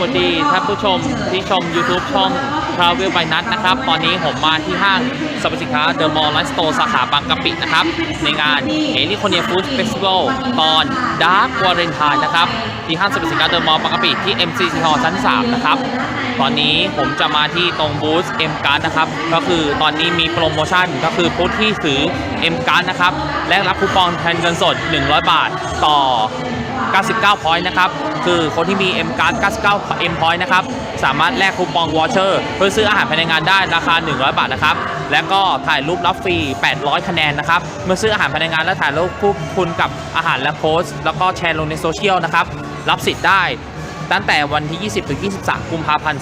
วัสดีท่านผู้ชมที่ชม YouTube ช่อง Travel by นัทนะครับ ตอนนี้ผมมาที่ห้างสรรพสินค้า The Mall Life Store สาขาบางกะปินะครับ ในงานเอลิค o เนียฟู้ดเฟสติวัลตอน Dark Valentine นะครับ ที่ห้างสรรพสินค้า The Mall บางกะปิที่ MCC Hall ชั้น 3 นะครับ ตอนนี้ผมจะมาที่ตรงบูธ M Card นะครับ ก็คือตอนนี้มีโปรโมชั่นก็คือผู้ที่ถือ M Card นะครับ แลกรับคูปองแทนเงินสด 100 บาทต่อ 99 point นะครับ คือคนที่มี M card 99 M point นะครับ สามารถแลกคูปองวอเชอร์เพื่อซื้ออาหารภายในงานได้ราคา 100 บาทนะครับ และก็ถ่ายรูปรับฟรี 800 คะแนนนะครับ เมื่อซื้ออาหารภายในงานและถ่ายรูปคู่คุณกับอาหารและโพสต์แล้วก็แชร์ลงในโซเชียลนะครับ รับสิทธิ์ได้ตั้งแต่วันที่ 20 ถึง 23 กุมภาพันธ์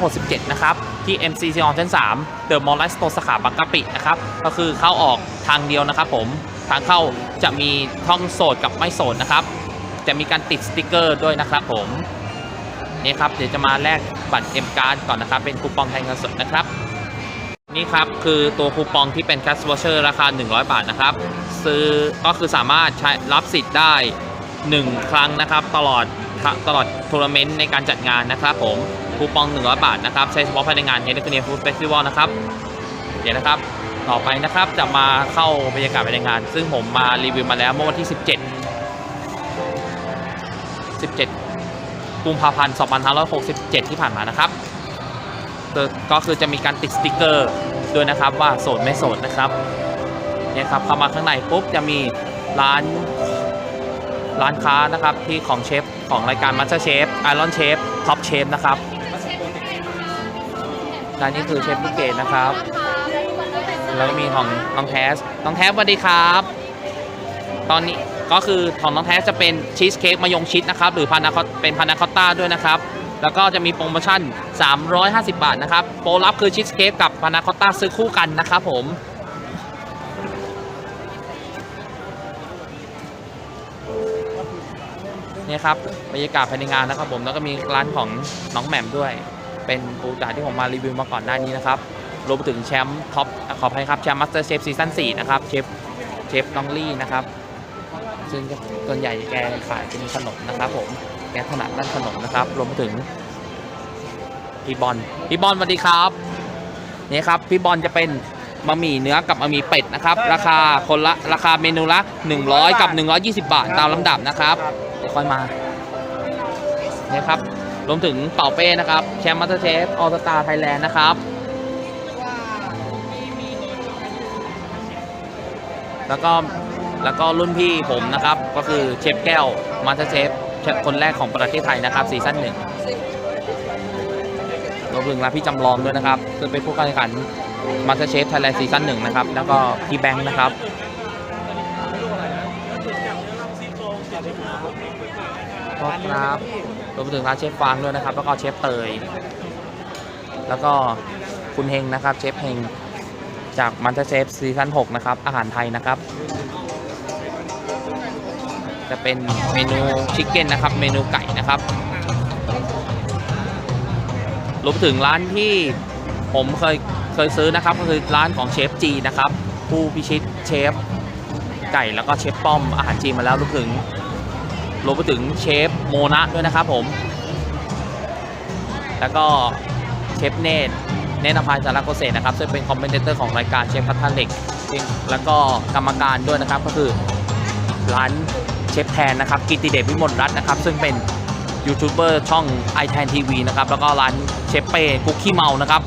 2567 นะครับ ที่ MCC ของชั้น3 The Mall Life Store สาขาบางกะปินะครับ ก็คือเข้าออกทางเดียวนะครับผม ทางเข้าจะมีท่องโสดกับไม่โสดนะครับ จะมีการติดสติกเกอร์ด้วยนะครับผมนี่ครับเดี๋ยวจะมาแลกบัตร M Card ก่อนนะครับ เป็นคูปองแทนเงินสดนะครับ นี่ครับคือตัวคูปองที่เป็น Cash Voucher ราคา 100 บาทนะครับ ซื้อก็คือสามารถใช้รับสิทธิ์ได้ 1 ครั้งนะครับ ตลอดตลอดทัวร์นาเมนต์ในการจัดงานนะครับผมคูปอง 100 บาทนะครับ ใช้เฉพาะภายในงาน h e l i c o n i a Food Festival นะครับเดี๋ยวนะครับ ต่อไปนะครับจะมาเข้าบรรยากาศภายในงาน ซึ่งผมมารีวิวมาแล้วเมื่อวันที่ 17 17 กุมภาพันธ์ 2567 ที่ผ่านมานะครับ ก็คือจะมีการติดสติกเกอร์ด้วยนะครับว่าโสดไม่โสดนะครับเนี่ยครับเข้ามาข้างในปุ๊บจะมีร้านร้านค้านะครับที่ของเชฟของรายการ Master Chef Iron Chef Top Chef นะครับร้านนี้คือเชฟลูกเกดนะครับ แล้วก็มีของน้องแทสน้องแทสสวัสดีครับ ตอนนี้ ก็คือของน้องแท้จะเป็นชีสเค้กมายงชิดนะครับ หรือพานาคอตเป็นพานาคอตต้าด้วยนะครับ แล้วก็จะมีโปรโมชั่น 350 บาทนะครับ โปรลับคือชีสเค้กกับพานาคอตต้าซื้อคู่กันนะครับผมนี่ครับบรรยากาศภายในงานนะครับผมแล้วก็มีร้านของน้องแหม่มด้วย เป็นปูจ่าที่ผมมารีวิวมาก่อนหน้านี้นะครับรวมไปถึงแชมป์ท็อปขออภัยครับแชมป์มาสเตอร์เชฟซีซั่น4นะครับเชฟเชฟน้องลี่นะครับ ซึ่งส่วนใหญ่แกขายเป็นขนมนะครับผมแกถนัดด้านขนมนะครับ รวมถึงพี่บอลพี่บอลสวัสดีครับนี่ครับพี่บอลจะเป็นบะหมี่เนื้อกับบะหมี่เป็ดนะครับ ราคาคนละราคาเมนูละ 100 กับ 120 บาทตามลำดับนะครับเดี๋ยวค่อยมานี่ครับรวมถึงเป่าเป้นะครับแชมป์มาสเตอร์เชฟออสตาไทยแลนด์นะครับแล้วก็ แล้วก็รุ่นพี่ผมนะครับ ก็คือเชฟแก้วมาสเตอร์เชฟคนแรกของประเทศไทยนะครับซีซั่นหนึ่งรวมถึงลาพี่จำลองด้วยนะครับคือเป็นผู้การแข่งขันมาสเตอร์เชฟไทยแลนด์ซีซั่นหนึ่งนะครับ แล้วก็พี่แบงค์นะครับก็ครับรวมถึงร้านเชฟฟางด้วยนะครับ แล้วก็เชฟเตย แล้วก็คุณเฮงนะครับ เชฟเฮงจากมันเตอร์เชฟซีซั่น6นะครับ อาหารไทยนะครับ จะเป็นเมนูชิคเก้นนะครับ เมนูไก่นะครับรวมถึงร้านที่ผมเคยเคยซื้อนะครับ ก็คือร้านของเชฟจีนะครับ ผู้พิชิตเชฟไก่แล้วก็เชฟป้อมอาหารจีนมาแล้วรวมถึงรวมไปถึงเชฟโมนะด้วยนะครับผม แล้วก็เชฟเนตเนตรพันธ์สารโกเศษนะครับซึ่งเป็นคอมเมนเตอร์ของรายการเชฟพัทธเล็กแล้วก็กรรมการด้วยนะครับ ก็คือร้าน เชฟแทนนะครับกิติเดชวิมลรัตน์นะครับซึ่งเป็นยูทูบเบอร์ช่อง i แทนทีวีนะครับแล้วก็ร้านเชฟเป้กุ๊กขี้เมานะครับ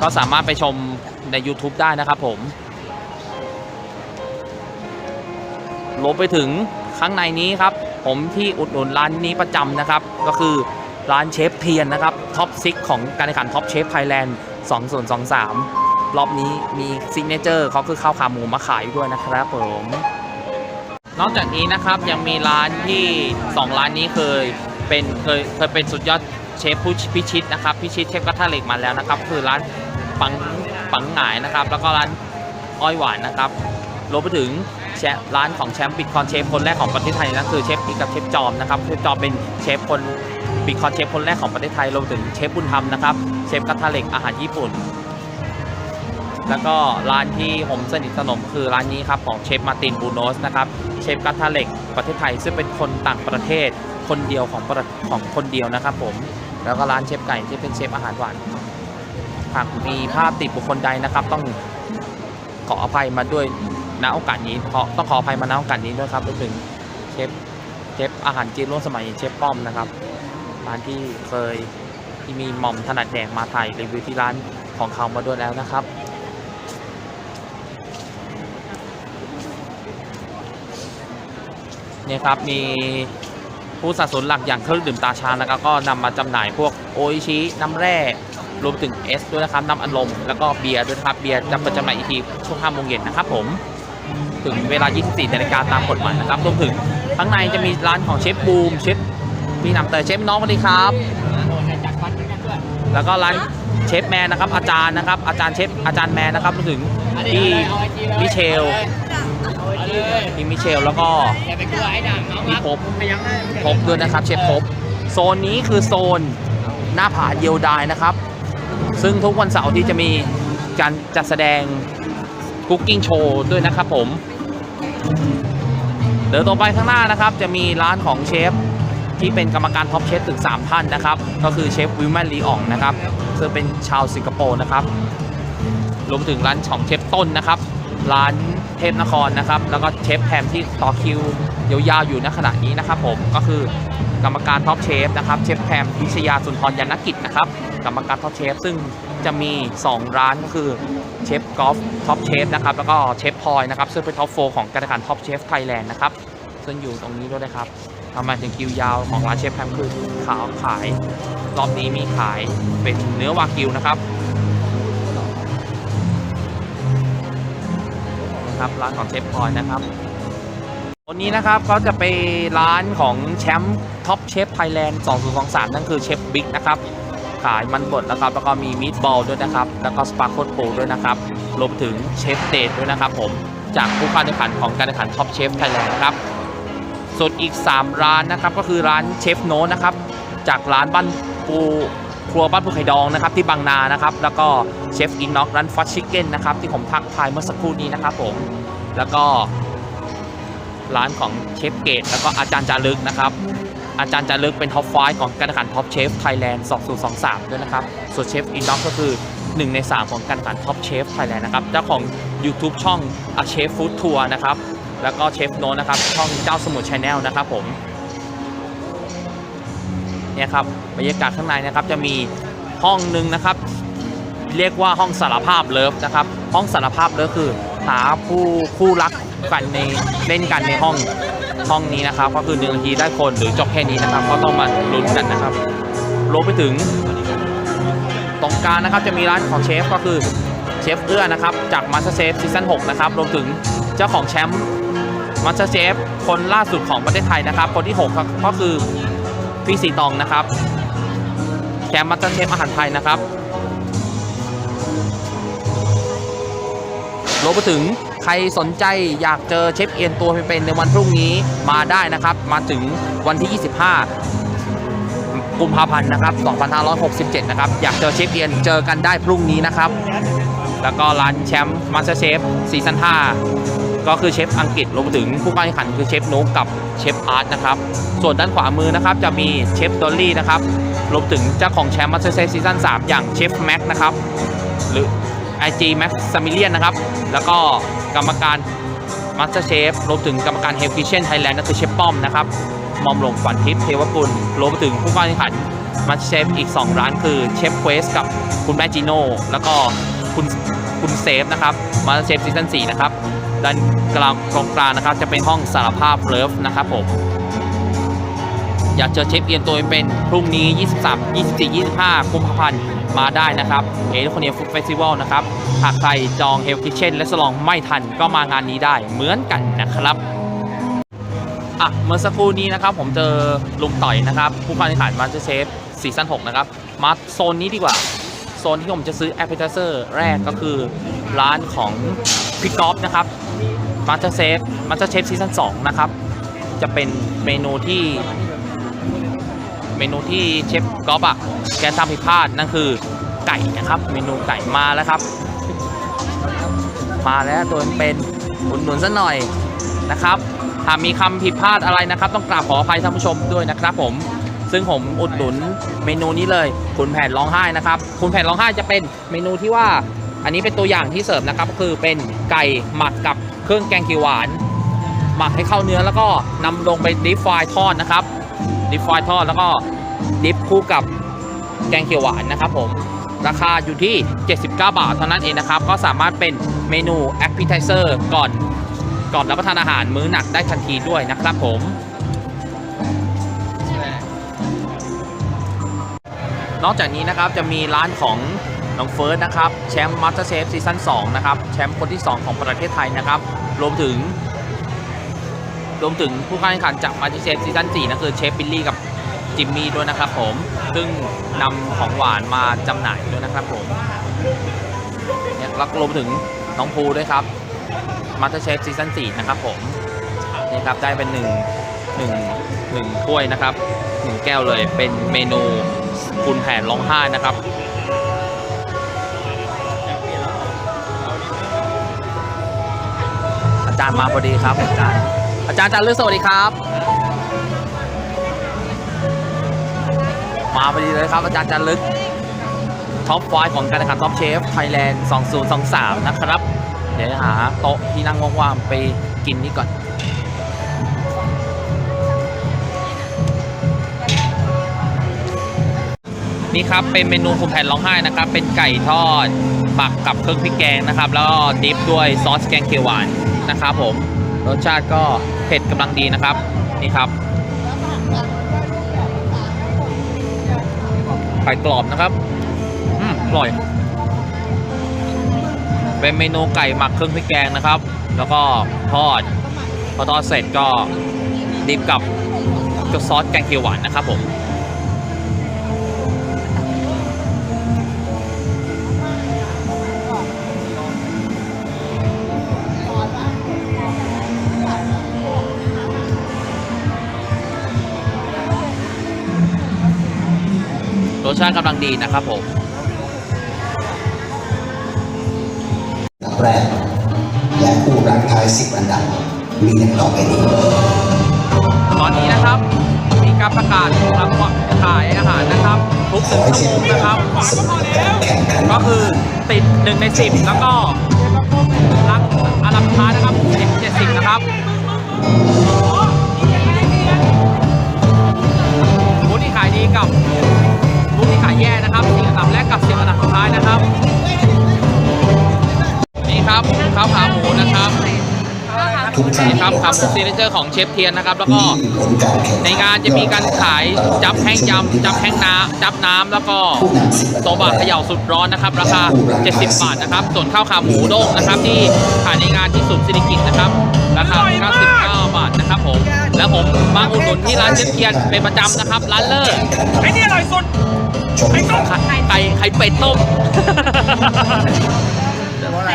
ก็สามารถไปชมใน YouTube ได้นะครับผมรวมไปถึงข้างในนี้ครับ ผมที่อุดหนุนร้านนี้ประจำนะครับ ก็คือร้านเชฟเทียนนะครับท็อปซิกของการแข่งขันท็อปเชฟไทยแลนด์2023 รอบนี้มีซิกเนเจอร์เขาคือข้าวขาหมูมาขายด้วยนะครับผม นอกจากนี้นะครับยังมีร้านที่ 2 ร้านนี้เคยเป็นเคยเคยเป็นสุดยอดเชฟผู้พิชิตนะครับพิชิตเชฟกระทะเหล็กมาแล้วนะครับ คือร้านปังปังหงายนะครับ แล้วก็ร้านอ้อยหวานนะครับรวมไปถึงแชร้านของแชมป์บิตคอนเชฟคนแรกของประเทศไทยนั่นคือเชฟอีกกับเชฟจอมนะครับเชฟจอมเป็นเชฟคนบิตคอนเชฟคนแรกของประเทศไทยรวมถึงเชฟบุญธรรมนะครับเชฟกระทะเหล็กอาหารญี่ปุ่น แล้วก็ร้านที่ผมสนิทสนมคือร้านนี้ครับของเชฟมาตินบูโนสนะครับเชฟกระทะเล็กประเทศไทยซึ่งเป็นคนต่างประเทศคนเดียวของประของคนเดียวนะครับผมแล้วก็ร้านเชฟไก่ที่เป็นเชฟอาหารหวานหากมีภาพติดบุคคลใดนะครับ ต้องขออภัยมาด้วยณโอกาสนี้ขอต้องขออภัยมาณโอกาสนี้ด้วยครับรวมถึงเชฟเชฟอาหารจีนร่วมสมัยเชฟป้อมนะครับร้านที่เคยที่มีหม่อมถนัดแดกมาถ่ายรีวิวที่ร้านของเขามาด้วยแล้วนะครับ นี่ยครับมีผู้สนับสนุนหลักอย่างเครื่องดื่มตาชานะครับก็นำมาจำหน่ายพวกโออิชิน้ำแร่รวมถึงเอสด้วยนะครับน้ำอัดลมแล้วก็เบียร์ด้วยนะครับเบียร์จะประจำหน่ายอีกทีช่วง5โมงเย็นนะครับผมถึงเวลา 24นาฬิกาตามกฎหมายนะครับรวมถึงข้างในจะมีร้านของเชฟบูมเชฟพี่นำเตยเชฟน้องสวัสดีครับ แล้วก็ร้านเชฟแมนนะครับอาจารย์นะครับอาจารย์เชฟอาจารย์แมนนะครับรวมถึงพี่มิเชล พี่มิเชลแล้วก็อย่าไปกลัวไอ้ด่างน้องพี่พบพยังได้พบด้วยนะครับ เชฟพบ โซนนี้คือโซนหน้าผาเดียวดายนะครับ ซึ่งทุกวันเสาร์ที่จะมีการจัดแสดงคุกกิ้งโชว์ด้วยนะครับผม เดี๋ยวต่อไปข้างหน้านะครับ จะมีร้านของเชฟที่เป็นกรรมการท็อปเชฟถึง 3 ท่านนะครับ ก็คือเชฟวิลแมนลีอองนะครับซึ่งเป็นชาวสิงคโปร์นะครับรวมถึงร้านของเชฟต้นนะครับ ร้านเทพนครนะครับ แล้วก็เชฟแพมที่ต่อคิวยาวๆอยู่ณขณะนี้นะครับผมก็คือกรรมการท็อปเชฟนะครับเชฟแพมพิชยาสุนทรยานกิจนะครับกรรมการท็อปเชฟซึ่งจะมี 2 ร้านก็คือเชฟกอล์ฟท็อปเชฟนะครับแล้วก็เชฟพลอยนะครับซึ่งเป็นท็อปโฟของการแข่งขันท็อปเชฟไทยแลนด์นะครับซึ่งอยู่ตรงนี้ด้วยนะครับทำไมถึงคิวยาวของร้านเชฟแพมคือขาวขายรอบนี้มีขายเป็นเนื้อวากิวนะครับ นะครับร้านของเชฟพลอยนะครับวันนี้นะครับเขาจะไปร้านของแชมป์ท็อปเชฟไทยแลนด์2023 นั่นคือเชฟบิ๊กนะครับขายมันบดนะครับแล้วก็มีมีดบอลด้วยนะครับ แล้วก็สปาร์โคตปูด้วยนะครับรวมถึงเชฟเดทด้วยนะครับผมจากผู้เข้าแข่งขันของการแข่งขันท็อปเชฟไทยแลนด์นะครับส่วนอีก 3 ร้านนะครับก็คือร้านเชฟโนนะครับจากร้านบ้านปู ครัวบ้านปูไข่ดองนะครับที่บางนานะครับแล้วก็เชฟอินน็อกร้านฟัชชิคเก้นนะครับที่ผมทักทายเมื่อสักครู่นี้นะครับผมแล้วก็ร้านของเชฟเกตแล้วก็อาจารย์จารึกนะครับ อาจารย์จารึกเป็นท็อปไฟของการแข่งขันท็อปเชฟไทยแลนด์2023 ด้วยนะครับ ส่วนเชฟอินน็อกก็คือ 1 ใน 3 ของการแข่งขันท็อปเชฟไทยแลนด์นะครับ เจ้าของ YouTube ช่องอาเชฟฟู้ดทัวร์นะครับ แล้วก็เชฟโนนะครับ ช่องเจ้าสมุทรชาแนลนะครับผม เนี่ยครับบรรยากาศข้างในนะครับจะมีห้องหนึ่งนะครับ เรียกว่าห้องสารภาพเลิฟนะครับ ห้องสารภาพเลิฟคือหาผู้คู่รักกันในเล่นกันในห้องห้องนี้นะครับ ก็คือหนึ่งนาทีได้คนหรือจบแค่นี้นะครับ ก็ต้องมาลุ้นกันนะครับรวมไปถึงตรงกลางนะครับจะมีร้านของเชฟก็คือเชฟเอื้อนะครับจากมาสเตอร์เชฟซีซั่น6นะครับรวมถึงเจ้าของแชมป์มาสเตอร์เชฟคนล่าสุดของประเทศไทยนะครับ คนที่ 6 ก็คือ พี่สีตองนะครับแชมป์มาสเตอร์เชฟอาหารไทยนะครับรวมไปถึงใครสนใจอยากเจอเชฟเอียนตัวเป็นๆในวันพรุ่งนี้มาได้นะครับ มาถึงวันที่ 25 กุมภาพันธ์นะครับ 2567 นะครับ อยากเจอเชฟเอียนเจอกันได้พรุ่งนี้นะครับ แล้วก็ร้านแชมป์มาสเตอร์เชฟซีซั่น5 ก็คือเชฟอังกฤษรวมถึงผู้การแข่งขันคือเชฟนุกกับเชฟอาร์ตนะครับส่วนด้านขวามือนะครับจะมีเชฟดอลลี่นะครับรวมถึงเจ้าของแชมป์มาสเตอร์เชฟซีซั่น3อย่างเชฟแม็กนะครับหรือ IG Max s a m i l i a n นะครับ แล้วก็กรรมการมาสเตอร์เชฟรวมถึงกรรมการเฮลคิเชนไทยแลนด์ก็คือเชฟป้อมนะครับมอมหลงขวัญทิพย์เทวกุลรวมถึงผู้เข้าแข่งขันมาสเตอร์เชฟอีก 2 ร้านคือเชฟเควสกับคุณแม่จิโน่แล้วก็คุณคุณเซฟนะครับมาสเตอร์เชฟซีซั่น4นะครับ ด้านกลางตรงกลางนะครับ จะเป็นห้องสารภาพเลิฟนะครับผมอยากเจอเชฟเอียนตัวเป็นพรุ่งนี้ 23 24 25กุมภาพันธ์มาได้นะครับเอลิคนเนียฟู้ดเฟสติวัลนะครับ หากใครจองเฮลคิเช่นและสลองไม่ทันก็มางานนี้ได้เหมือนกันนะครับอะเมื่อสักครู่นี้นะครับ ผมเจอลุงต่อยนะครับ ผู้การแข่งขันมาสเตอร์เชฟซีซั่น6นะครับ มาโซนนี้ดีกว่า โซนที่ผมจะซื้อแอปเปิลเซอร์แรกก็คือ ร้านของพี่กอฟนะครับมาสเตอร์เชฟมาสเตอร์เชฟซีซั่น2นะครับ จะเป็นเมนูที่ เมนูที่เชฟก๊อฟอะแกทำผิดพลาดนั่นคือไก่นะครับ เมนูไก่มาแล้วครับ มาแล้วตัวเป็นหุนหนุนซะหน่อยนะครับหากมีคำผิดพลาดอะไรนะครับ ต้องกราบขออภัยท่านผู้ชมด้วยนะครับ ผมซึ่งซึ่งผมอุดหนุนเมนูนี้เลย คุณแผนร้องไห้นะครับ คุณแผนร้องไห้จะเป็นเมนูที่ว่า อันนี้เป็นตัวอย่างที่เสร์ฟนะครับคือเป็นไก่หมักกับเครื่องแกงเขียวหวาน หมักให้เข้าเนื้อแล้วก็นำลงไปดิฟฟายทอดนะครับดิฟฟายทอดแล้วก็ดิฟคู่กับแกงเขียวหวานนะครับผมราคาอยู่ที่ 79 บาทเท่านั้นเองนะครับ ก็สามารถเป็นเมนู appetizer ก่อนก่อนรับประทานอาหารมื้อหนักได้ทันทีด้วยนะครับผมนอกจากนี้นะครับจะมีร้านของ น้องเฟิร์สนะครับแชมป์มาสเตอร์เชฟซีซั่น2นะครับแชมป์คนที่ 2 ของประเทศไทยนะครับ รวมถึง รวมถึงผู้เข้าแข่งขันจากมาสเตอร์เชฟซีซั่น4นะคือเชฟบิลลี่กับจิมมี่ด้วยนะครับผมซึ่งนำของหวานมาจำหน่ายด้วยนะครับผมเนี่ยแล้วก็รวมถึงน้องภูด้วยครับมาสเตอร์เชฟซีซั่น4นะครับผมนี่ครับได้เป็นหนึ่งหนึ่งหนึ่งถ้วยนะครับหนึ่งแก้วเลยเป็นเมนูคุณแผนร้องไห้นะครับ จารย์มาพอดีครับ อาจารย์อาจารย์อาจารย์ลือกสวัสดีครับ มาพอดีเลยครับ อาจารย์จันลึกท็อปไฟของการแข่งขันท็อปเชฟไทยแลนด์2023 นะครับ เดี๋ยวหาโต๊ะที่นั่งว่างๆไปกินนี่ก่อนนี่ครับเป็นเมนูคุณแผนร้องไห้นะครับ เป็นไก่ทอด หมักกับเครื่องพริกแกงนะครับ แล้วก็ดิฟด้วยซอสแกงเขียวหวานนะครับผมรสชาติก็เผ็ดกำลังดีนะครับ นี่ครับไข่กรอบนะครับอืมอร่อย เป็นเมนูไก่หมักเครื่องพริกแกงนะครับ แล้วก็ทอดพอทอดเสร็จก็ดิบกับกับซอสแกงเขียวหวานนะครับผม ชาติกำลังดีนะครับผมอันดับแรกและผู้รักท้ายสิบอันดับมีดังต่อไปนี้ ตอนนี้นะครับ มีการประกาศรับขายอาหารนะครับทุกขหอนึ่งให้ชั่วเช่นโมงนะครับสำหรับการแข่งขันก็คือติดหนึ่งในสิบแล้วก็รัก ทุกท่านนี่ครับขาหมูซีเนเจอร์ของเชฟเทียนนะครับ แล้วก็นี่คือผลการแข่งขัในงานจะมีการขายจับแห้งยำจับแห้งน้ำจับน้ำแล้วก็ผู้นำสิบอันโซดับบะแรเขกย่าสุดร้อนนะครับ ราคา 70 บาทนะครับ ส่วนข้าวขาหมูด้งนะครับ ที่ขายในงานที่ศูนย์สิริกิตนะครับ ราคา 99 บาทนะครับผม แล้วผมมาอุดหนุนที่ร้านเชฟเทียนเป็นประจำนะครับ ร้านเลอร์ไอ้นี่อร่อยสุดชมครับไข่ไข่ไข่เป็ดต้ม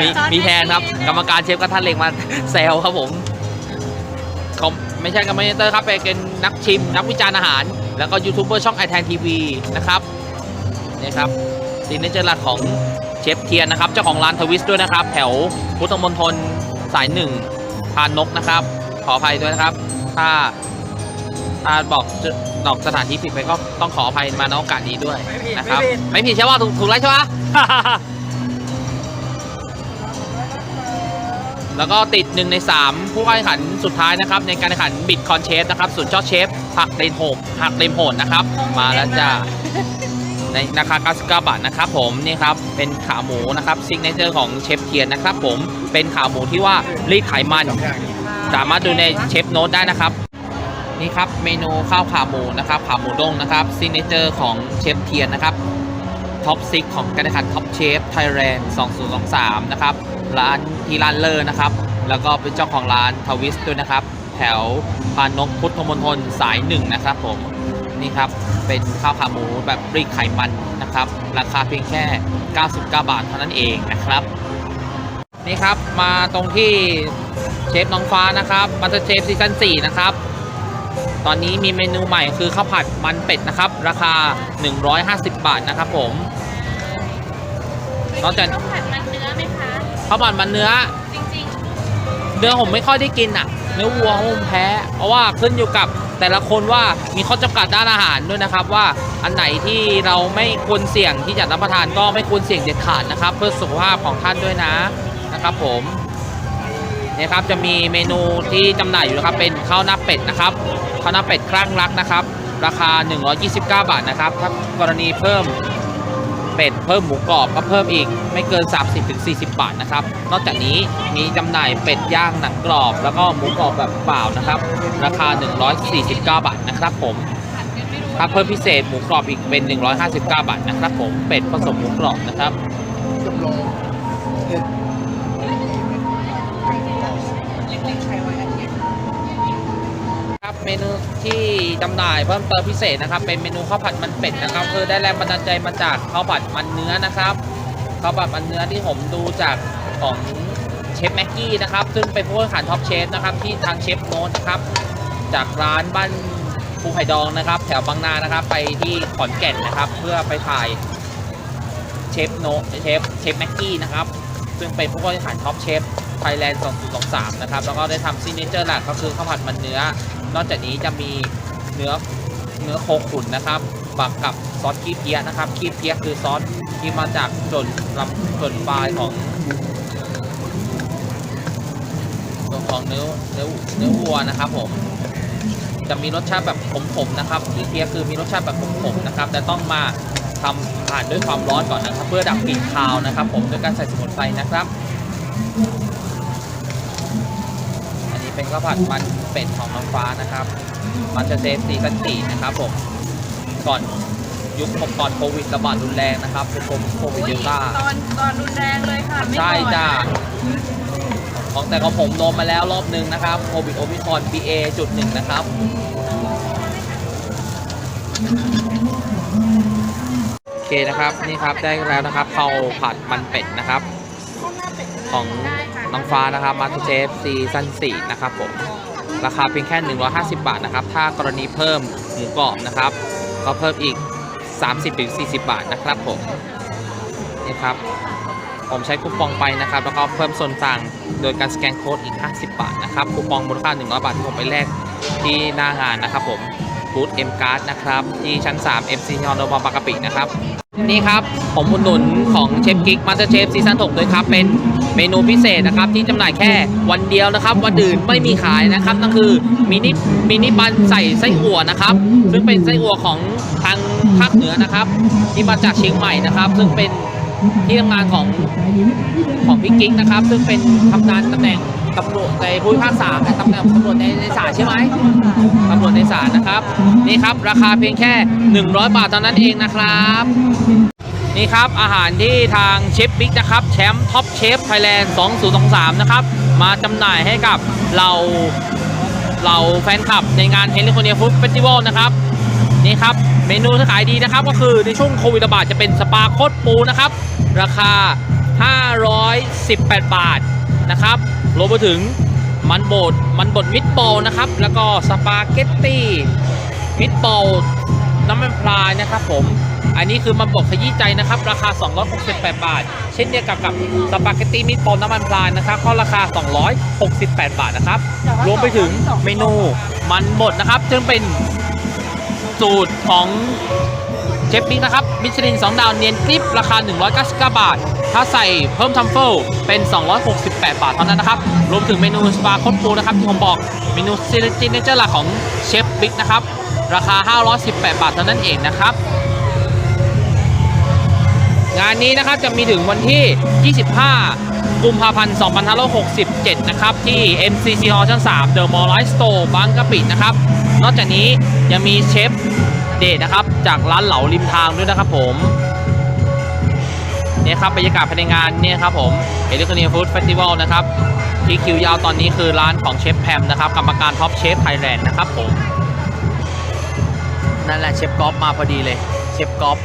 มีมีแทนครับ กรรมการเชฟกระทะเหล็กมาแซวครับผม เขาไม่ใช่กรรมเตอร์ครับเป็นนักชิม นักวิจารณ์อาหาร แล้วก็ยูทูบเบอร์ช่องไอแทนทีวีนะครับนี่ครับซีเนเจอร์หลักของเชฟเทียนนะครับ เจ้าของร้านทวิสด้วยนะครับ แถวพุทธมณฑลสายหนึ่งพานนกนะครับ ขออภัยด้วยนะครับ ถ้าถ้าบอกดอกสถานที่ผิดไปก็ต้องขออภัยมาในโอกาสนี้ด้วยนะครับ ไม่ผิดใช่ป่ะถูกถูกแล้วใช่ป่ะ แล้วก็ติดหนึ่งใน 3 ผู้แข่งขันสุดท้ายนะครับ ในการแข่งขันบิดคอนเชฟนะครับสุดยอดเชฟหักเลนโหมหักเลนโหดนะครับ มาแล้วจ้าในราคา99บาทนะครับผมนี่ครับเป็นขาหมูนะครับซิกเนเจอร์ของเชฟเทียนนะครับผมเป็นขาหมูที่ว่ารีดไขมันสามารถดูในเชฟโน้ตได้นะครับนี่ครับเมนูข้าวขาหมูนะครับขาหมูด้งนะครับซิกเนเจอร์ของเชฟเทียนนะครับท็อปซิกของการแข่งขันท็อปเชฟไทยแลนด์2023 นะครับ ร้านที่ร้านเลอร์นะครับ แล้วก็เป็นเจ้าของร้านทวิสต์ด้วยนะครับ แถวพานกพุทธมณฑลสายหนึ่งนะครับผมนี่ครับเป็นข้าวขาหมูแบบรีดไขมันนะครับ ราคาเพียงแค่ 99 บาทเท่านั้นเองนะครับนี่ครับมาตรงที่เชฟน้องฟ้านะครับมาสเตอร์เชฟซีซั่น4นะครับ ตอนนี้มีเมนูใหม่คือข้าวผัดมันเป็ดนะครับ ราคา 150 บาทนะครับผมนอกจากข้าวผัดมันเนื้อไหมคะ ข้าวผัดมันเนื้อ จริงเนื้อผมไม่ค่อยได้กินอะ เนื้อวัวผมแพ้ เพราะว่าขึ้นอยู่กับแต่ละคนว่ามีข้อจำกัดด้านอาหารด้วยนะครับ ว่าอันไหนที่เราไม่ควรเสี่ยงที่จะรับประทานก็ไม่ควรเสี่ยงเด็ดขาดนะครับ เพื่อสุขภาพของท่านด้วยนะนะครับ ผมเนี่ยครับจะมีเมนูที่จำหน่ายอยู่นะครับเป็นข้าวหน้าเป็ดนะครับข้าวหน้าเป็ดคลั่งรักนะครับ ราคา 129 บาทนะครับถ้ากรณีเพิ่ม เป็ดเพิ่มหมูกรอบก็เพิ่มอีก ไม่เกิน 30-40 บาทนะครับ นอกจากนี้มีจำหน่ายเป็ดย่างหนังกรอบ แล้วก็หมูกรอบแบบเปล่านะครับ ราคา 149 บาทนะครับผมถ้าเพิ่มพิเศษหมูกรอบอีกเป็น 159 บาทนะครับผมเป็ดผสมหมูกรอบนะครับ เห็ดครับเมนูที่จำหน่ายเพิ่มเติมพิเศษนะครับ เป็นเมนูข้าวผัดมันเป็ดนะครับ คือได้แรงบันดาลใจมาจากข้าวผัดมันเนื้อนะครับข้าวผัดมันเนื้อที่ผมดูจากของเชฟแม็กกี้นะครับ ซึ่งเป็นผู้แข่งขันท็อปเชฟนะครับที่ทางเชฟโน้ตนะครับ จากร้านบ้านภูไผ่ดองนะครับ แถวบางนานะครับ ไปที่ขอนแก่นนะครับ เพื่อไปถ่ายเชฟโนเชฟเชฟแม็กกี้นะครับ ซึ่งเป็นผู้บริหารท็อปเชฟไทยแลนด์ 2023 นะครับ แล้วก็ได้ทำซิเนเจอร์หลักก็คือข้าวผัดมันเนื้อ นอกจากนี้จะมีเนื้อเนื้อโคขุนนะครับปักกับซอสขี้เพี้ยนะครับขี้เพี้ยคือซอสที่มาจากส่วนลำส่วนปลายของส่วนของเนื้อเนื้อเนื้อวัวนะครับผมจะมีรสชาติแบบขมๆนะครับขี้เพี้ยคือมีรสชาติแบบขมๆนะครับแต่ต้องมาทำผ่านด้วยความร้อนก่อนนะครับ เพื่อดับกลิ่นคาวนะครับ ผมด้วยการใส่สมุนไพรนะครับ อันนี้เป็นข้าวผัดมัน เป็ดของน้องฟ้านะครับมันจะเซฟซีซั่นสี่นะครับผมก่อนยุคก่อนโควิดระบาดรุนแรงนะครับเป็นโควิดเดลต้าตอนตอนรุนแรงเลยค่ะไม่ใช่ก่อนจ้าของแต่ของผมโดนมาแล้วรอบหนึ่งนะครับโควิดโอมิคอน BA จุดหนึ่งนะครับโอเคนะครับนี่ครับได้แล้วนะครับข้าวผัดมันเป็ดนะครับ ของน้องฟ้านะครับมา s เ e ฟซีซั่น4นะครับผม ราคาเพียงแค่ 150 บาทนะครับ ถ้ากรณีเพิ่มหมูกรอบนะครับ ก็เพิ่มอีก 30-40 บาทนะครับผมนี่ครับผมใช้คูปองไปนะครับ แล้วก็เพิ่มส่วนต่างโดยการสแกนโค้ดอีก 50 บาทนะครับคูปองมูลค่า 100 บาทผมไปแลกที่หน้างานนะครับผมบูธ M Card นะครับ ที่ชั้น 3 MC ฮอนโดบอมบางกะปินะครับ นี่ครับผมอุดหนุนของเชฟกิ๊กมาสเตอร์เชฟซีซั่น6ด้วยครับ เป็นเมนูพิเศษนะครับ ที่จำหน่ายแค่วันเดียวนะครับ วันอื่นไม่มีขายนะครับนั่นคือมินิมินิบันใส่ไส้อั่วนะครับ ซึ่งเป็นไส้อั่วของทางภาคเหนือนะครับ ที่มาจากเชียงใหม่นะครับ ซึ่งเป็นที่ทำงานของของพี่กิ๊กนะครับ ซึ่งเป็นทำงานตำแหน่ง ตำรวจในภูมิภาคสามตำแหน่งตำรวจในในศาลใช่ไหมตำรวจในศาลนะครับ นี่ครับราคาเพียงแค่ 100 บาทเท่านั้นเองนะครับ นี่ครับอาหารที่ทางเชฟบิ๊กนะครับแชมป์ท็อปเชฟไทยแลนด์2023 นะครับ มาจำหน่ายให้กับเราเราแฟนคลับในงานเฮลิคอนเนียฟู้ดเฟสติวัลนะครับนี่ครับเมนูที่ขายดีนะครับก็คือในช่วงโควิดระบาดจะเป็นสปาโคตรปูนะครับ ราคา 518 บาท นะครับรวมไปถึงมันบดมันบดมิตบอลนะครับ แล้วก็สปาเกตตี้มิตบอลน้ำมันพลายนะครับผม อันนี้คือมันบดขยี้ใจนะครับ ราคา 268 บาท เช่นเดียวกับกับสปาเกตตี้มิตบอลน้ำมันพลายนะครับก็ราคา 268 บาทนะครับ รวมไปถึงเมนูมันบดนะครับ ซึ่งเป็นสูตรของ เชฟบิ๊กนะครับ มิชลิน 2 ดาวเนียนกริปราคา 199 บาท ถ้าใส่เพิ่มทัมเฟิลเป็น 268 บาทเท่านั้นนะครับ รวมถึงเมนูสปาคอตปูนะครับ ที่ผมบอก เมนูซิลิจินเนเจอร์หลักของเชฟบิ๊กนะครับ ราคา 518 บาทเท่านั้นเองนะครับงานนี้นะครับจะมีถึงวันที่ 25 กุมภาพันธ์ 2567 นะครับ ที่ MCC Hall ชั้น 3 The Mall Light Store บางกะปินะครับ นอกจากนี้ยังมีเชฟ เดทนะครับ จากร้านเหลาริมทางด้วยนะครับผมเนี่ยครับบรรยากาศภายในงานเนี่ยครับผมเอลิคอนีฟู้ดเฟสติวัลนะครับที่คิวยาวตอนนี้คือร้านของเชฟแพมนะครับกรรมการท็อปเชฟไทยแลนด์นะครับผมนั่นแหละเชฟกอล์ฟมาพอดีเลยเชฟกอล์ฟ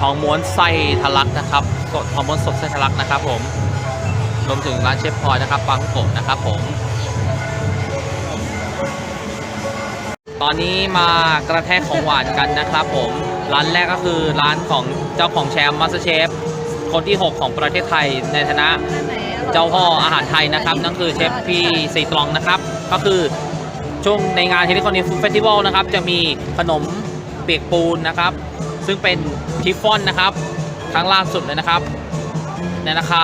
ทองม้วนไส้ทะลักนะครับสดทองม้วนสดไส้ทะลักนะครับผมรวมถึงร้านเชฟพลอยนะครับปังโกะนะครับผม ตอนนี้มากระแทกของหวานกันนะครับผม ร้านแรกก็คือร้านของเจ้าของแชมป์มาสเตอร์เชฟคนที่ 6 ของประเทศไทยในฐานะเจ้าพ่ออาหารไทยนะครับ นั่นคือเชฟพี่ซีตรองนะครับ ก็คือช่วงในงานเฮลิคอนเนียฟูดเฟสติวัลนะครับ จะมีขนมเปียกปูนนะครับ ซึ่งเป็นชิฟฟ่อนนะครับ ครั้งล่าสุดเลยนะครับ ในราคา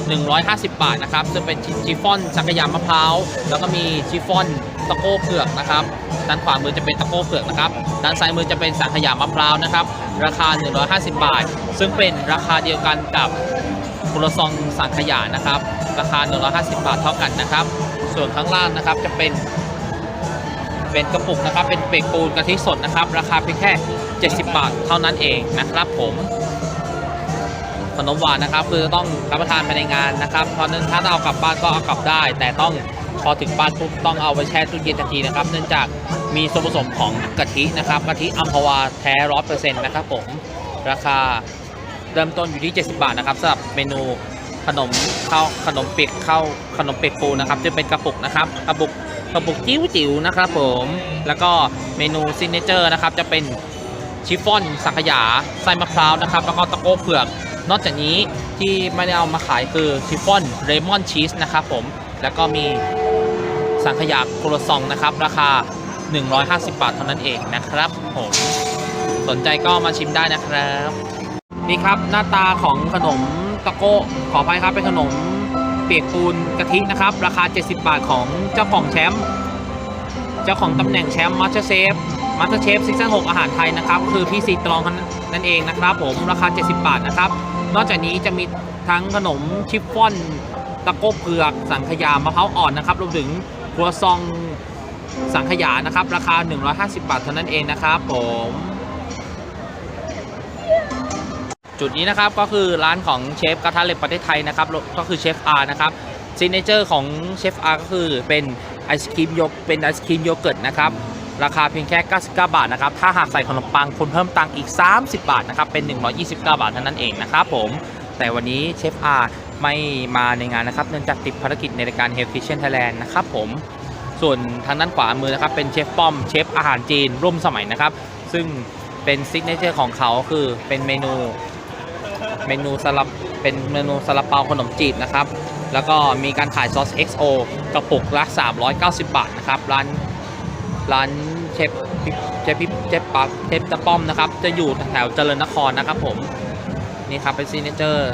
150 บาทนะครับซึ่งเป็นชิฟฟ่อนสังขยามะพร้าว แล้วก็มีชิฟฟ่อน ตะโก้เผือกนะครับด้านขวามือจะเป็นตะโก้เผือกนะครับด้านซ้ายมือจะเป็นสังขยามะพร้าวนะครับราคา 150 บาท ซึ่งเป็นราคาเดียวกันกับคุรซองสังขยานะครับ ราคา 150 บาทเท่ากันนะครับ ส่วนข้างล่างนะครับจะเป็นเป็นกระปุกนะครับ เป็นเบรกปูนกะทิสดนะครับ ราคาเพียงแค่ 70 บาทเท่านั้นเองนะครับผมขนมหวานนะครับ คือต้องรับประทานภายในงานนะครับเพราะนั้นถ้าเอากลับบ้านก็เอากลับได้ แต่ต้อง พอถึงบ้านปุ๊บต้องเอาไปแช่ตู้เย็นทันทีนะครับ เนื่องจากมีส่วนผสมของกะทินะครับกะทิอัมพวาแท้ร้อยเปอร์เซ็นต์นะครับผมราคาเริ่มต้นอยู่ที่ 70 บาทนะครับสำหรับเมนูขนมข้าวขนมเปียกข้าวขนมเปียกปูนะครับจะเป็นกระปุกนะครับกระปุกกระปุกจิ๋วจิ๋วนะครับผมแล้วก็เมนูซิกเนเจอร์นะครับจะเป็นชิฟฟ่อนสังขยาไส้มะพร้าวนะครับแล้วก็ตะโก้เผือก นอกจากนี้ที่ไม่ได้เอามาขายคือชิฟฟ่อนเรมอนชีสนะครับผมแล้วก็มี สังขยาโครซองนะครับ ราคา 150 บาทเท่านั้นเองนะครับผมสนใจก็มาชิมได้นะครับ นี่ครับหน้าตาของขนมตะโก้ขออภัยครับเป็นขนมเปียกปูนกะทินะครับ ราคา 70 บาทของเจ้าของแชมป์เจ้าของตำแหน่งแชมป์มาสเตอร์เชฟมาสเตอร์เชฟซีซั่น6อาหารไทยนะครับ คือพี่ซีตรองนั่นเองนะครับผมราคา 70 บาทนะครับ นอกจากนี้จะมีทั้งขนมชิฟฟ่อนตะโก้เผือกสังขยามะพร้าวอ่อนนะครับรวมถึง ครัวซองสังขยานะครับ ราคา 150 บาทเท่านั้นเองนะครับผม จุดนี้นะครับก็คือร้านของเชฟกระทะเหล็กประเทศไทยนะครับ ก็คือเชฟอาร์นะครับซิเนเจอร์ของเชฟอาร์ก็คือเป็นไอศครีมโยเป็นไอศครีมโยเกิร์ตนะครับราคาเพียงแค่ 99 บาทนะครับ ถ้าหากใส่ขนมปังคุณเพิ่มตังค์อีก 30 บาทนะครับ เป็น 129 บาทเท่านั้นเองนะครับผม แต่วันนี้เชฟอาร์ ไม่มาในงานนะครับ เนื่องจากติดภารกิจในรายการ Hell Kitchen Thailand นะครับผมส่วนทางด้านขวามือนะครับเป็นเชฟป้อมเชฟอาหารจีนร่วมสมัยนะครับ ซึ่งเป็นซิกเนเจอร์ของเขาคือเป็นเมนูเมนูสลับเป็นเมนูซาลาเปาขนมจีบนะครับ แล้วก็มีการขายซอส XO กระปุกละ 390 บาทนะครับ ร้านร้านเชฟเชฟปิ๊บเชฟปักเชฟตะป้อมนะครับ จะอยู่แถวเจริญนครนะครับผม นี่ครับเป็นซีเนเจอร์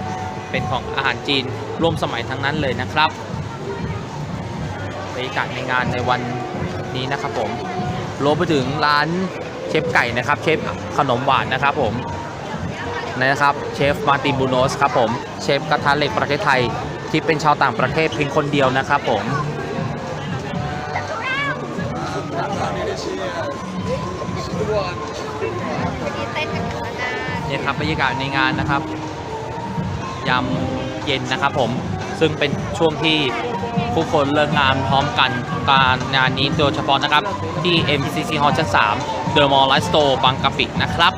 เป็นของอาหารจีนร่วมสมัยทั้งนั้นเลยนะครับบรรยากาศในงานในวันนี้นะครับผมรวมไปถึงร้านเชฟไก่นะครับ เชฟขนมหวานนะครับผมนะครับเชฟมาตินบูโนสครับผมเชฟกระทะเหล็กประเทศไทยที่เป็นชาวต่างประเทศเพียงคนเดียวนะครับผมนี่ครับบรรยากาศในงานนะครับ ยามเย็นนะครับผมซึ่งเป็นช่วงที่ผู้คนเลิกงานพร้อมกันการงานนี้โดยเฉพาะนะครับ ที่ MCC Hall ชั้น3 The Mall Life Store บางกะปินะครับ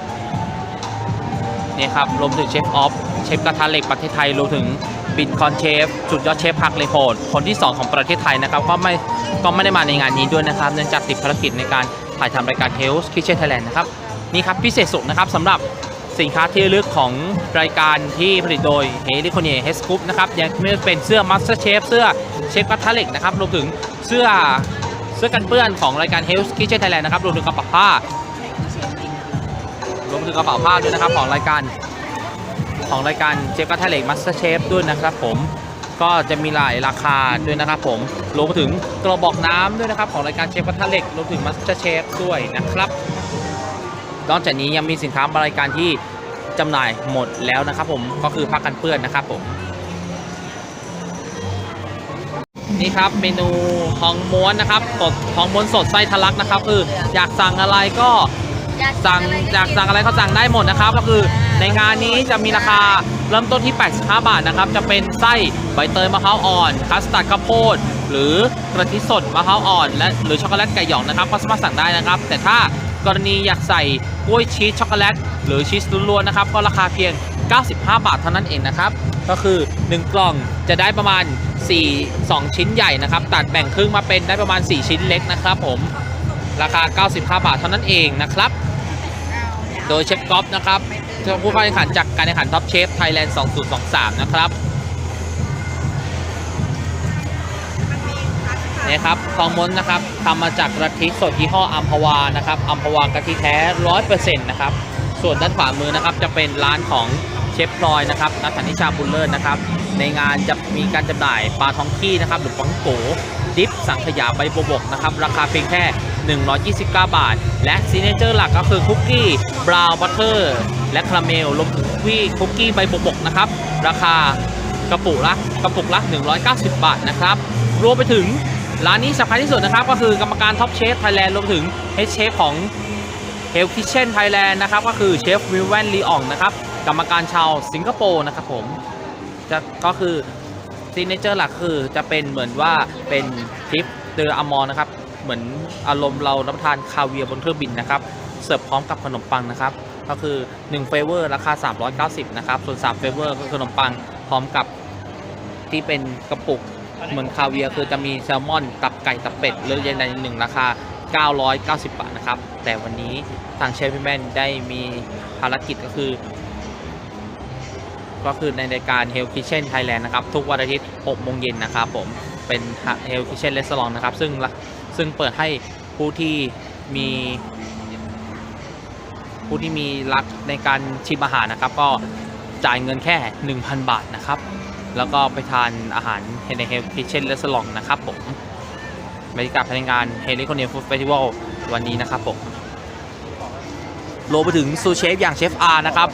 นี่ครับรวมถึงเชฟออฟเชฟกระทะเหล็กประเทศไทยรวมถึงบินคอนเชฟสุดยอดเชฟพักเลโพดคนที่ 2 ของประเทศไทยนะครับก็ไม่ก็ไม่ได้มาในงานนี้ด้วยนะครับเนื่องจากติดภารกิจในการถ่ายทำรายการ Health Kitchen Thailand นะครับนี่ครับพิเศษสุดนะครับสำหรับ สินค้าที่ลึกของรายการที่ผลิตโดยเฮลิคอนเนียเฮสคูปนะครับยังไม่เป็นเสื้อ Master Chef เสื้อเชฟกระทะเล็กนะครับรวมถึงเสื้อเสื้อกันเปื้อนของรายการ Health Kitchen Thailand นะครับรวมถึงกระเป๋าผ้ารวมถึงกระเป๋าผ้าด้วยนะครับของรายการของรายการเชฟกระทะเล็กมาสเตอร์เชฟด้วยนะครับผมก็จะมีหลายราคาด้วยนะครับผมรวมถึงกระบอกน้ำด้วยนะครับของรายการเชฟกระทะเล็กรวมถึงมาสเตอร์เชฟด้วยนะครับนอกจากนี้ยังมีสินค้าบริการที่ จำหน่ายหมดแล้วนะครับผมก็คือผ้ากันเปื้อนนะครับผมนี่ครับเมนูทองม้วนนะครับสดทองม้วนสดไส้ทะลักนะครับคืออยากสั่งอะไรก็สั่งอยากสั่งอะไรก็สั่งได้หมดนะครับ ก็คือในงานนี้จะมีราคาเริ่มต้นที่ 85 บาทนะครับ จะเป็นไส้ใบเตยมะพร้าวอ่อนคัสตาร์ดข้าวโพดหรือกระทิสดมะพร้าวอ่อนและหรือช็อกโกแลตไก่หยองนะครับ ก็สามารถสั่งได้นะครับ แต่ถ้ากรณีอยากใส่ก ล้วยชีสช็อกโกแลตหรือชีสล้วนๆนะครับ ก็ราคาเพียง 95 บาทเท่านั้นเองนะครับ ก็คือ 1 กล่องจะได้ประมาณ 4 2 ชิ้นใหญ่นะครับ ตัดแบ่งครึ่งมาเป็นได้ประมาณ 4 ชิ้นเล็กนะครับผมราคา 95 บาทเท่านั้นเองนะครับ โดยเชฟก๊อฟนะครับผู้เข้าแข่งขันจากการแข่งขันท็อปเชฟไทยแลนด์ 2023 นะครับ นี่ครับทองม้วนนะครับทำมาจากกะทิสดยี่ห้ออัมพวานะครับอัมพวากะทิแท้ร้อยเปอร์เซ็นต์นะครับส่วนด้านขวามือนะครับจะเป็นร้านของเชฟพลอยนะครับนัทธนิชาบุญเลิศนะครับในงานจะมีการจำหน่ายปลาท้องขี้นะครับหรือปังโกดิฟสังขยาใบบวบกนะครับราคาเพียงแค่ 129 บาท และซีเนเจอร์หลักก็คือคุกกี้บราวน์บัตเตอร์และคาราเมลรวมถึงคุกกี้คุกกี้ใบบวบกนะครับราคากระปุกละกระปุกละ 190 บาทนะครับรวมไปถึง ร้านนี้สำคัญที่สุดนะครับก็คือกรรมการท็อปเชฟไทยแลนด์รวมถึงเฮดเชฟของเฮลคิเช่นไทยแลนด์นะครับก็คือเชฟวิลแวนลีอองนะครับกรรมการชาวสิงคโปร์นะครับผมจะก็คือซีเนเจอร์หลักคือจะเป็นเหมือนว่าเป็นทริปเดออมอนนะครับเหมือนอารมณ์เรารับประทานคาเวียร์บนเครื่องบินนะครับเสิร์ฟพร้อมกับขนมปังนะครับก็คือ1เฟเวอร์ราคา 390 นะครับ ส่วน3เฟเวอร์ก็คือขนมปังพร้อมกับที่เป็นกระปุก เหมือนคาเวียคือจะมีแซลมอน ตับไก่ตับเป็ดหรืออย่างใดหนึ่งราคา 990 บาทนะครับ แต่วันนี้ทางเชฟพี่แมนได้มีภารกิจก็คือ ก็คือในรายการ Hell Kitchen Thailand นะครับ ทุกวันอาทิตย์6โมงเย็นนะครับผมเป็น Hell Kitchen Restaurant นะครับ ซึ่งซึ่งเปิดให้ผู้ที่มีผู้ที่มีรักในการชิมอาหารนะครับ ก็จ่ายเงินแค่ 1,000 บาทนะครับ แล้วก็ไปทานอาหารใน Hell Kitchen Restaurant นะครับผมบรรยากาศภายในงาน h e l i c o n i a Food Festival วันนี้นะครับผมรวมไปถึงซูเชฟอย่างเชฟอาร์นะครับ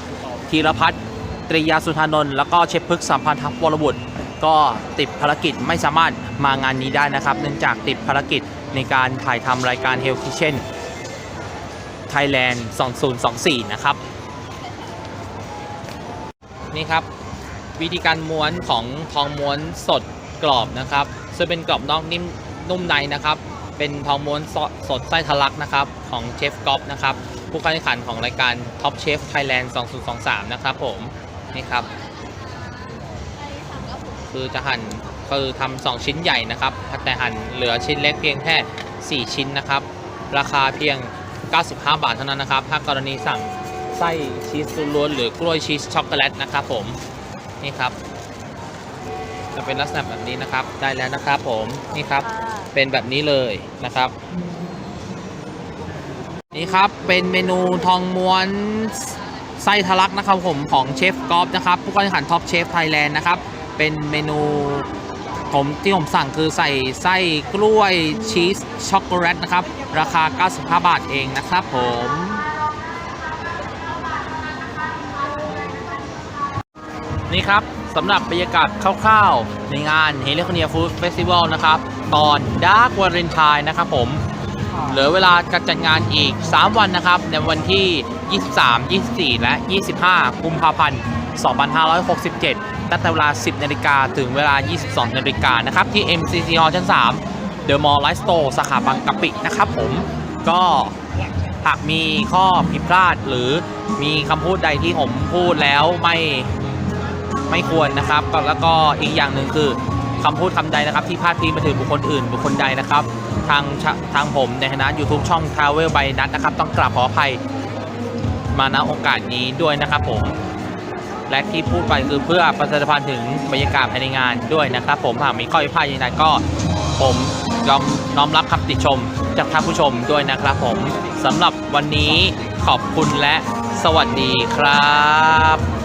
ธีรพัฒน์ตรียาสุธานนท์แล้วก็เชฟพึกษ์สัมพันธ์ทัพวรบุตร ก็ติดภารกิจไม่สามารถมางานนี้ได้นะครับ เนื่องจากติดภารกิจในการถ่ายทำรายการ Hell Kitchen Thailand 2024 นะครับ นี่ครับ วิธีการม้วนของทองม้วนสดกรอบนะครับ ซึ่งเป็นกรอบนอกนิ่มนุ่มในนะครับ เป็นทองม้วนสดสดไส้ทะลักนะครับของเชฟก๊อฟนะครับผู้เข้าแข่งขันของรายการ Top Chef Thailand 2023 นะครับผมนี่ครับ คือจะหั่นคือทำสองชิ้นใหญ่นะครับ แต่หั่นเหลือชิ้นเล็กเพียงแค่ 4 ชิ้นนะครับ ราคาเพียง 95 บาทเท่านั้นนะครับ ถ้ากรณีสั่งไส้ชีสล้วนหรือกล้วยชีสช็อกโกแลตนะครับผม นี่ครับ จะเป็นลักษณะแบบนี้นะครับ ได้แล้วนะครับผมนี่ครับเป็นแบบนี้เลยนะครับ นี่ครับเป็นเมนูทองม้วนไส้ทะลักนะครับผมของเชฟกอล์ฟนะครับผู้เข้าแข่งขันท็อปเชฟไทยแลนด์นะครับเป็นเมนูผมที่ผมสั่งคือใส่ไส้กล้วยชีสช็อกโกแลตนะครับ ราคา 95 บาทเองนะครับผม นี่ครับสำหรับบรรยากาศคร่าวๆ ในงานเฮลิคเนียฟู้ดเฟสติวัลนะครับ ตอนดาร์กวาเลนไทน์นะครับผม เหลือเวลาการจัดงานอีก 3 วันนะครับ ในวันที่ 23 24 และ 25 กุมภาพันธ์ 2567 ตั้งแต่เวลา 10 นาฬิกาถึงเวลา 22 นาฬิกานะครับ ที่ MCC Hall ชั้น 3 The Mall Life Store สาขาบางกะปินะครับผมก็หากมีข้อผิดพลาดหรือมีคำพูดใดที่ผมพูดแล้วไม่ ไม่ควรนะครับแล้วก็อีกอย่างหนึ่งคือคำพูดคำใดนะครับ ที่พาดพิงมาถึงบุคคลอื่น บุคคลใดนะครับ ทางทางผมในฐานะ YouTube ช่อง Travel by นัทนะครับ ต้องกราบขออภัยมาณโอกาสนี้ด้วยนะครับผม และที่พูดไปคือเพื่อประชาสัมพันธ์ถึงบรรยากาศภายในงานด้วยนะครับ ผมหากมีข้อพิพาทยังไงก็ผมยอมน้อมรับคำติชมจากท่านผู้ชมด้วยนะครับผมสำหรับวันนี้ขอบคุณและสวัสดีครับ